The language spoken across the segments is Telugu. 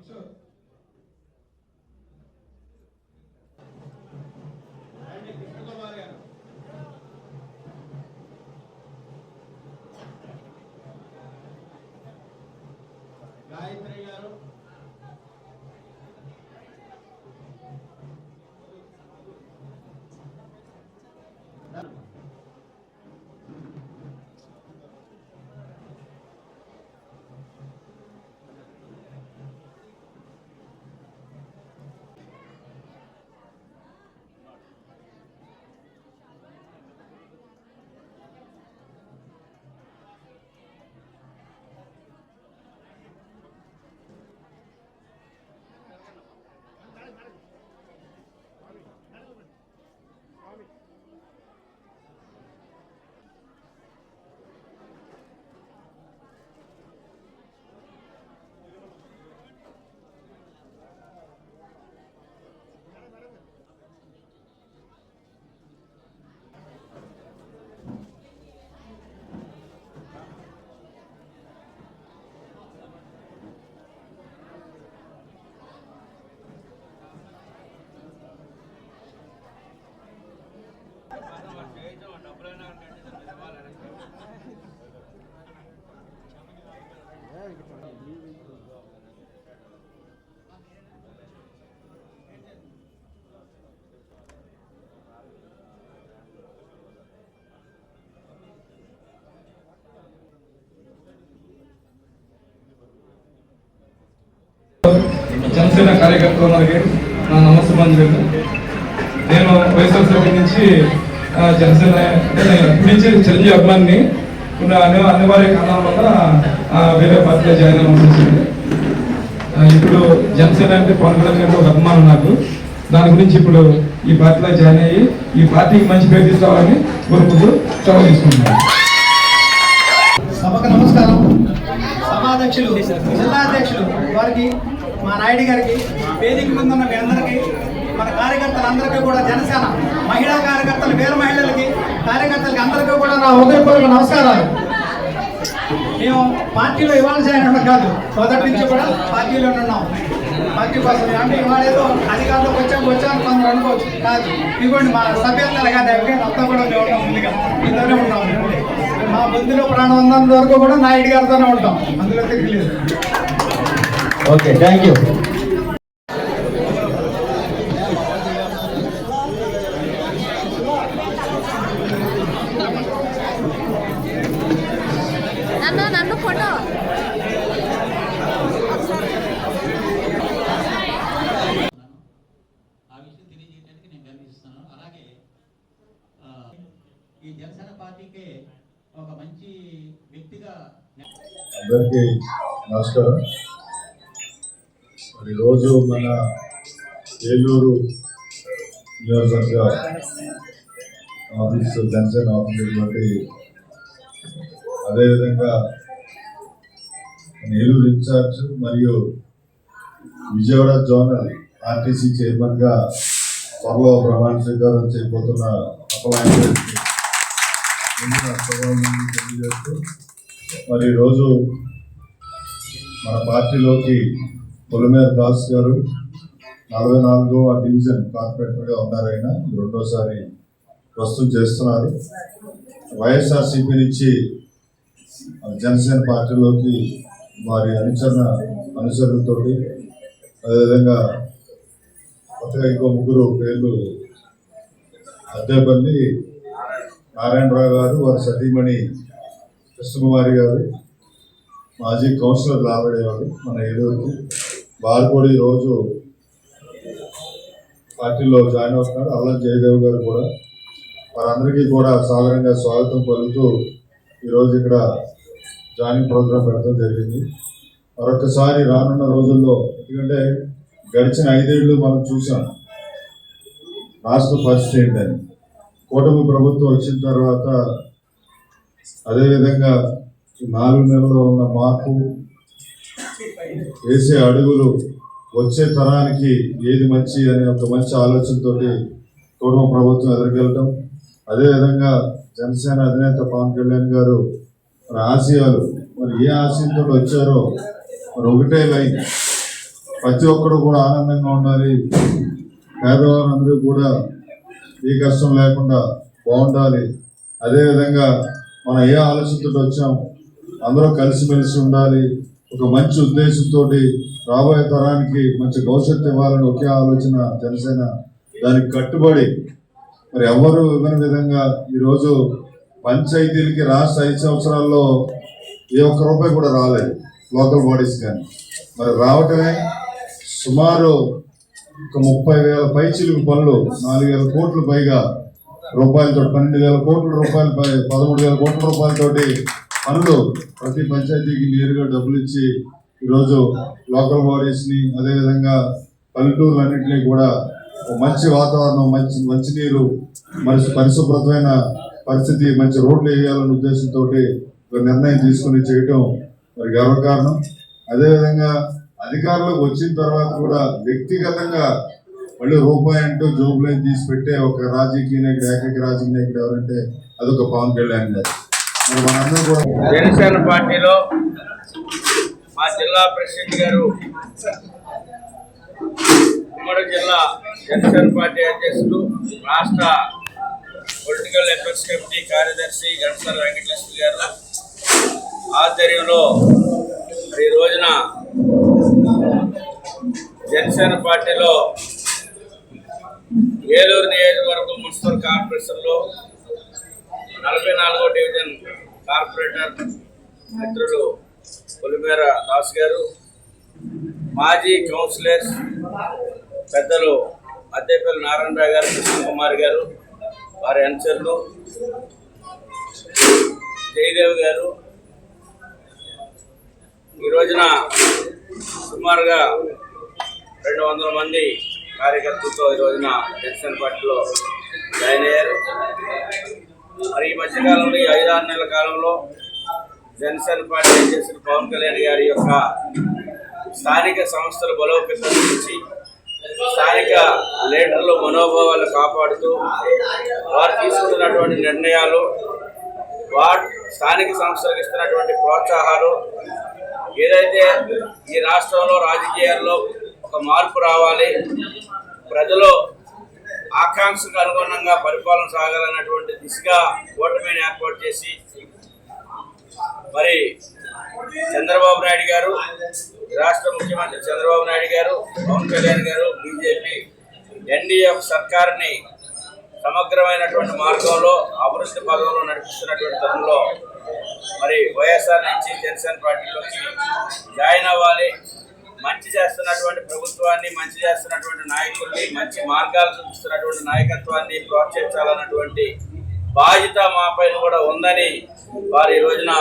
కిషోర్. రండి, కృష్ణకుమార్ గారు. గాయత్రి గారు జనసేన కార్యకర్తలందరికీ నా నమస్కారం నేను వైఎస్ఆర్సీపీ నుంచి జనసేన అంటే నేను అప్పటి నుంచి చిరంజీవి అభిమాన్ని కొన్ని అన్ని అనివార్య కారణాల వల్ల వేరే పార్టీలో జాయిన్ అవ్వాల్సి వచ్చింది ఇప్పుడు జనసేన అంటే పవన్ కళ్యాణ్ గారికి ఒక అభిమానం నాకు. దాని గురించి ఇప్పుడు ఈ పార్టీలో జాయిన్ అయ్యి ఈ పార్టీకి మంచి పేరు తీసుకోవాలని కోరుకుంటూ చొరవ తీసుకుంటున్నాను. సభకు నమస్కారం. సభాధ్యక్షులు జిల్లా అధ్యక్షులు వారికి మా నాయుడు గారికి వేదిక ముందు ఉన్న మీ అందరికీ మన కార్యకర్తలందరికీ కూడా జనసేన మహిళా కార్యకర్తలు వేరు మహిళలకి కార్యకర్తలకి అందరికీ కూడా నా హృదయపూర్వక నమస్కారాలు. మేము పార్టీలో ఇవాళ జాయిన్ కాదు మొదటి నుంచి కూడా పార్టీలో ఉన్నాం. పార్టీ కోసం అంటే ఇవాళ ఏదో అధికారంలోకి వచ్చాం వచ్చాను కొందరు అనుకోవచ్చు. కాదు ఇవ్వండి మా సభ్యులు కాదు ఎవరికైనా అంతా కూడా మేము ఉన్నాం ముందుగా. ఇంతనే ఉన్నాం. మా బుద్ధిలో ప్రాణం ఉన్నంత వరకు కూడా నాయుడు గారితోనే ఉంటాం. అందులో తిరగలేదు ఓకే థ్యాంక్ యూ. ఈ జనసేన పార్టీకి ఒక మంచి వ్యక్తిగా అందరికీ నమస్కారం. మరి రోజు మన ఏలూరు నియోజకవర్గ ఆఫీస్ జంక్షన్ ఆఫీస్ బట్టి అదేవిధంగా ఏలూరు ఇన్ఛార్జ్ మరియు విజయవాడ జోనల్ ఆర్టీసీ చైర్మన్గా త్వరలో ప్రమాణ స్వీకారం చేయబోతున్న అప్పలాంటి తెలియజేస్తూ మరి ఈరోజు మన పార్టీలోకి పొలిమేర దాస్ గారు నలభై నాలుగో డివిజన్ కార్పొరేటర్గా ఉన్నారు ఆయన. రెండోసారి ప్రస్తుతం చేస్తున్నారు. వైఎస్ఆర్సీపీ నుంచి జనసేన పార్టీలోకి వారి అనుచరణ అనుసరులతో అదేవిధంగా కొత్తగా ఇంకో ముగ్గురు పేర్లు అద్దెపల్లి నారాయణరావు గారు వారి సతీమణి కృష్ణకుమారి గారు మాజీ కౌన్సిలర్ రాబడేవారు మన ఏలూరుకి. వారు కూడా ఈరోజు పార్టీలో జాయిన్ అవుతున్నారు అల్లం జయదేవ్ గారు కూడా. వారందరికీ కూడా సాధారణంగా స్వాగతం పలుకుతూ ఈరోజు ఇక్కడ జాయినింగ్ ప్రోగ్రాం పెట్టడం జరిగింది. మరొకసారి రానున్న రోజుల్లో ఎందుకంటే గడిచిన ఐదేళ్ళు మనం చూసాం. రాష్ట్ర పరిస్థితి ఏంటని. కూటమి ప్రభుత్వం వచ్చిన తర్వాత అదేవిధంగా నాలుగు నెలల్లో ఉన్న మార్పు వేసే అడుగులు వచ్చే తరానికి ఏది మంచి అనే ఒక మంచి ఆలోచనతోటి కుటుంబ ప్రభుత్వం ఎదుర్కెళ్ళటం. అదేవిధంగా జనసేన అధినేత పవన్ కళ్యాణ్ గారు మరి ఆశయాలు మరి ఏ ఆశయంతో వచ్చారో మరి ఒకటే లైన్. ప్రతి ఒక్కరు కూడా ఆనందంగా ఉండాలి. పేదవారందరూ కూడా ఏ కష్టం లేకుండా బాగుండాలి. అదేవిధంగా మనం ఏ ఆలోచనతో వచ్చాం అందరూ కలిసిమెలిసి ఉండాలి. ఒక మంచి ఉద్దేశంతో రాబోయే తరానికి మంచి భవిష్యత్తు ఇవ్వాలని ఒకే ఆలోచన జనసేన దానికి కట్టుబడి మరి ఎవరు ఇవ్వని విధంగా ఈరోజు పంచాయతీలకి రాష్ట్ర ఐదు సంవత్సరాల్లో ఏ ఒక్క రూపాయి కూడా రాలేదు లోకల్ బాడీస్ కానీ. మరి రావటమే సుమారు ఒక ముప్పై వేల పైచిలుకు పనులు నాలుగు వేల కోట్ల పైగా రూపాయలతో పన్నెండు వేల కోట్ల రూపాయలు పై పదమూడు వేల కోట్ల రూపాయలతోటి పనులు ప్రతి పంచాయతీకి నేరుగా డబ్బులు ఇచ్చి ఈరోజు లోకల్ బాడీస్ని అదేవిధంగా పల్లెటూరులన్నింటినీ కూడా మంచి వాతావరణం మంచి మంచినీరు మంచి పరిశుభ్రతమైన పరిస్థితి మంచి రోడ్లు వేయాలనే ఉద్దేశంతో ఒక నిర్ణయం తీసుకుని చేయటం మరి గర్వకారణం అదేవిధంగా అధికారంలోకి వచ్చిన తర్వాత కూడా వ్యక్తిగతంగా మళ్ళీ రూపాయి అంటూ జోబులో తీసి పెట్టే ఒక రాజకీయ నాయకుడు ఏకైక రాజకీయ నాయకుడు ఎవరంటే అదొక పవన్ కళ్యాణ్ గారు. జనసేన పార్టీలో మా జిల్లా ప్రెసిడెంట్ గారు ఉమ్మడి జిల్లా జనసేన పార్టీ అధ్యక్షుడు రాష్ట్ర పొలిటికల్ అఫేర్స్ కమిటీ కార్యదర్శి గణసర వెంకటలక్ష్మి గారు ఆధ్వర్యంలో ఈ రోజున జనసేన పార్టీలో ఏలూరు నియోజకవర్గం మున్సిపల్ కార్పొరేషన్లో నలభై నాలుగో డివిజన్ కార్పొరేటర్ మిత్రులు పొలిమేర దాస్ గారు మాజీ కౌన్సిలర్స్ పెద్దలు అద్దెపల్లి నారాయణరావు గారు కృష్ణ కుమార్ గారు వారి అనుచరులు జయదేవ్ గారు. ఈ రోజున సుమారుగా రెండు వందల మంది కార్యకర్తలతో ఈ రోజున జనసేన పార్టీలో జాయిన్ అయ్యారు. మధ్యకాలంలో ఈ ఐదారు నెలల కాలంలో జనసేన పార్టీ చేసిన పవన్ కళ్యాణ్ గారి యొక్క స్థానిక సంస్థల బలోపేతం గురించి స్థానిక లీడర్ల మనోభావాలు కాపాడుతూ వారు తీసుకున్నటువంటి నిర్ణయాలు వారు స్థానిక సంస్థలకు ఇస్తున్నటువంటి ప్రోత్సాహాలు ఏదైతే ఈ రాష్ట్రంలో రాజకీయాల్లో ఒక మార్పు రావాలి ప్రజలు ఆకాంక్షకు అనుగుణంగా పరిపాలన సాగాలన్నటువంటి దిశగా కూటమిని ఏర్పాటు చేసి మరి చంద్రబాబు నాయుడు గారు రాష్ట్ర ముఖ్యమంత్రి చంద్రబాబు నాయుడు గారు పవన్ కళ్యాణ్ గారు బీజేపీ ఎన్డీఎఫ్ సర్కార్ని సమగ్రమైనటువంటి మార్గంలో అభివృద్ధి పదంలో నడిపిస్తున్నటువంటి తరుణంలో మరి వైఎస్ఆర్ నుంచి జనసేన పార్టీలోకి జాయిన్ అవ్వాలి. మంచి చేస్తున్నటువంటి ప్రభుత్వాన్ని మంచి చేస్తున్నటువంటి నాయకుల్ని మంచి మార్గాలు చూపిస్తున్నటువంటి నాయకత్వాన్ని ప్రోత్సహించాలన్నటువంటి బాధ్యత మా పైన కూడా ఉందని వారు ఈ రోజున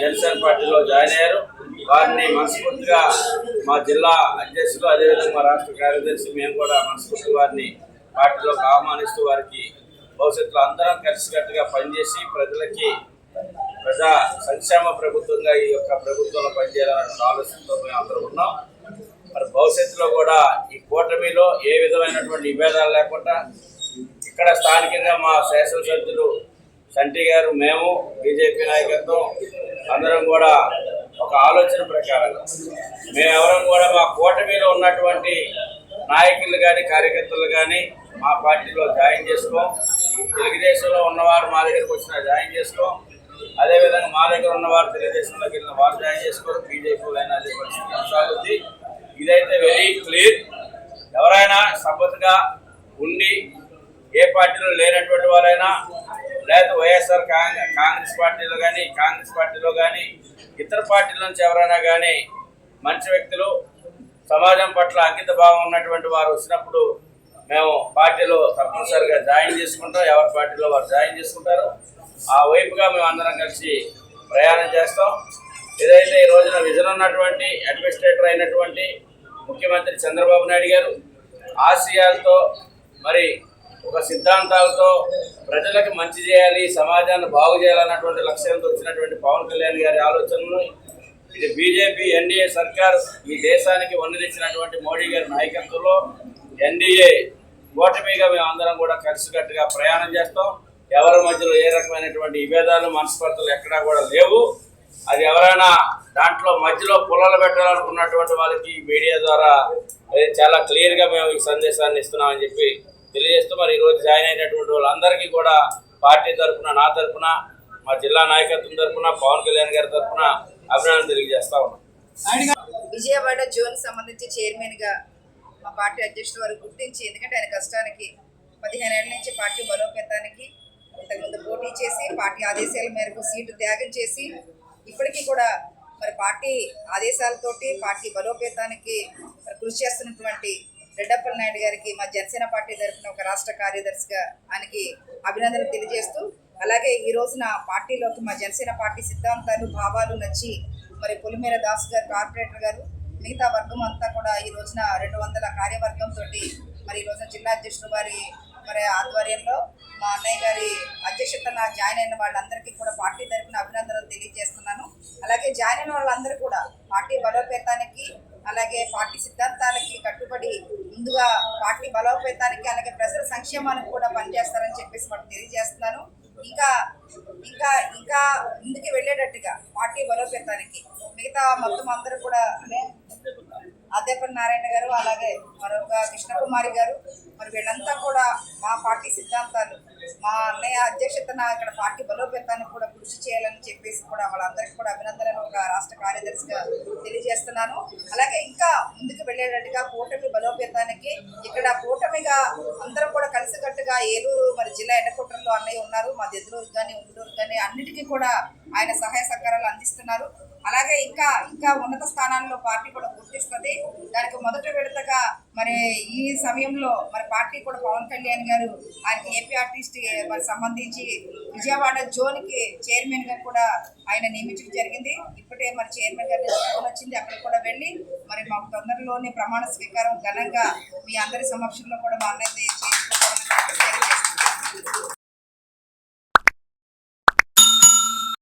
జనసేన పార్టీలో జాయిన్ అయ్యారు. వారిని మనస్ఫూర్తిగా మా జిల్లా అధ్యక్షులు అదేవిధంగా మా రాష్ట్ర కార్యదర్శి మేము కూడా మనస్ఫూర్తి వారిని పార్టీలోకి ఆహ్వానిస్తూ వారికి భవిష్యత్తులో అందరం కలిసికట్టుగా పనిచేసి ప్రజలకి ప్రజా సంక్షేమ ప్రభుత్వంగా ఈ యొక్క ప్రభుత్వంలో పనిచేయాలన్న ఆలోచనతో మేము అందరూ ఉన్నాం. మరి భవిష్యత్తులో కూడా ఈ కూటమిలో ఏ విధమైనటువంటి విభేదాలు లేకుండా ఇక్కడ స్థానికంగా మా శాసనసభ్యులు సంటి గారు మేము బీజేపీ నాయకత్వం అందరం కూడా ఒక ఆలోచన ప్రకారం మేము ఎవరం కూడా మా కూటమిలో ఉన్నటువంటి నాయకులు కానీ కార్యకర్తలు కానీ మా పార్టీలో జాయిన్ చేసుకోం. తెలుగుదేశంలో ఉన్నవారు మా దగ్గరకు వచ్చిన జాయిన్ చేసుకోం. అదేవిధంగా మా దగ్గర ఉన్నవారు తెలుగుదేశంలోకి వెళ్ళిన వారు జాయిన్ చేసుకోరు. బీజేపీ అయినా అదే పరిస్థితి కొనసాగుద్ది. ఇదైతే వెరీ క్లియర్ ఎవరైనా సపోర్ట్గా ఉండి ఏ పార్టీలో లేనటువంటి వారైనా లేదా వైఎస్ఆర్ కాంగ్రెస్ పార్టీలో కానీ కాంగ్రెస్ పార్టీలో కానీ ఇతర పార్టీల నుంచి ఎవరైనా కానీ మంచి వ్యక్తులు సమాజం పట్ల అంకిత భావం ఉన్నటువంటి వారు వచ్చినప్పుడు మేము పార్టీలో తప్పనిసరిగా జాయిన్ చేసుకుంటాం. ఎవరి పార్టీలో వారు జాయిన్ చేసుకుంటారు. ఆ వైపుగా మేము అందరం కలిసి ప్రయాణం చేస్తాం. ఏదైతే ఈ రోజున విజన్ ఉన్నటువంటి అడ్మినిస్ట్రేటర్ అయినటువంటి ముఖ్యమంత్రి చంద్రబాబు నాయుడు గారు ఆశయాలతో మరి ఒక సిద్ధాంతాలతో ప్రజలకు మంచి చేయాలి సమాజాన్ని బాగు చేయాలన్నటువంటి లక్ష్యంతో వచ్చినటువంటి పవన్ కళ్యాణ్ గారి ఆలోచనలు ఇది బీజేపీ ఎన్డీఏ సర్కార్ ఈ దేశానికి వన్నెలిచ్చినటువంటి మోడీ గారి నాయకత్వంలో ఎన్డీఏ ఓటమిగా మేము అందరం కూడా కలిసికట్టుగా ప్రయాణం చేస్తాం. ఎవరి మధ్యలో ఏ రకమైనటువంటి విభేదాలు మనస్పర్ధలు ఎక్కడా కూడా లేవు. అది ఎవరైనా దాంట్లో మధ్యలో పుల్లలు పెట్టాలనుకున్నటువంటి వాళ్ళకి మీడియా ద్వారా అది చాలా క్లియర్గా మేము ఈ సందేశాన్ని ఇస్తున్నామని చెప్పి తెలియజేస్తూ మరి ఈరోజు జాయిన్ అయినటువంటి వాళ్ళందరికీ కూడా పార్టీ తరఫున నా తరఫున మా జిల్లా నాయకత్వం తరఫున పవన్ కళ్యాణ్ గారి తరఫున అభినందన తెలియజేస్తా ఉన్నాం. విజయవాడ జోన్ సంబంధించి చైర్మన్గా మా పార్టీ అధ్యక్షుడు వారు గుర్తించి ఎందుకంటే ఆయన కష్టానికి పదిహేను ఏళ్ళ నుంచి పార్టీ బలోపేతానికి ఇంతకుముందు పోటీ చేసి పార్టీ ఆదేశాల మేరకు సీటు త్యాగం చేసి ఇప్పటికీ కూడా మరి పార్టీ ఆదేశాలతోటి పార్టీ బలోపేతానికి కృషి చేస్తున్నటువంటి రెడ్డప్పల నాయుడు గారికి మా జనసేన పార్టీ తరఫున ఒక రాష్ట్ర కార్యదర్శిగా ఆయనకి అభినందనలు తెలియజేస్తూ అలాగే ఈ రోజున పార్టీలోకి మా జనసేన పార్టీ సిద్ధాంతాలు భావాలు నచ్చి మరి పొలిమేర దాస్ గారు కార్పొరేటర్ గారు మిగతా వర్గం అంతా కూడా ఈ రోజున రెండు వందల కార్యవర్గం తోటి మరి ఈ రోజున జిల్లా అధ్యక్షుడు వారి మరి ఆధ్వర్యంలో మా అన్నయ్య గారి అధ్యక్షతన జాయిన్ అయిన వాళ్ళందరికీ కూడా పార్టీ తరఫున అభినందనలు తెలియజేస్తున్నాను అలాగే జాయిన్ అయిన వాళ్ళందరూ కూడా పార్టీ బలోపేతానికి అలాగే పార్టీ సిద్ధాంతాలకి కట్టుబడి ముందుగా పార్టీ బలోపేతానికి అలాగే ప్రజల సంక్షేమానికి కూడా పనిచేస్తారని చెప్పేసి వాళ్ళకి తెలియజేస్తున్నాను. ఇంకా ఇంకా ఇంకా ముందుకు వెళ్ళేటట్టుగా పార్టీ బలోపేతానికి మిగతా మొత్తం అందరూ కూడా అనే నారాయణ గారు అలాగే మరొక కృష్ణకుమారి గారు మరి వీళ్ళంతా కూడా మా పార్టీ సిద్ధాంతాలు మా అన్నయ్య అధ్యక్షతన ఇక్కడ పార్టీ బలోపేతానికి కూడా కృషి చేయాలని చెప్పేసి కూడా వాళ్ళందరికీ కూడా అభినందనలు ఒక రాష్ట్ర కార్యదర్శిగా తెలియజేస్తున్నాను. అలాగే ఇంకా ముందుకు వెళ్ళేటట్టుగా కూటమి బలోపేతానికి ఇక్కడ కూటమిగా అందరం కూడా కలిసికట్టుగా ఏలూరు మరి జిల్లా ఎడకుట్రలో అన్నయ్య ఉన్నారు. మా దెద్దులూరు కానీ ఉండూరు కానీ అన్నిటికీ కూడా ఆయన సహాయ సహకారాలు అందిస్తున్నారు. అలాగే ఇంకా ఇంకా ఉన్నత స్థానాల్లో పార్టీ కూడా గుర్తిస్తుంది. దానికి మొదట విడతగా మరి ఈ సమయంలో మరి పార్టీ కూడా పవన్ కళ్యాణ్ గారు ఆయనకి ఏపీ ఆర్టిస్ట్ మరి సంబంధించి విజయవాడ జోన్కి చైర్మన్గా కూడా ఆయన నియమించడం జరిగింది. ఇప్పుడే మరి చైర్మన్ గారి ఫోన్ వచ్చింది. అక్కడ కూడా వెళ్ళి మరి మాకు తొందరలోనే ప్రమాణ స్వీకారం ఘనంగా మీ అందరి సమక్షంలో కూడా మా అన్నది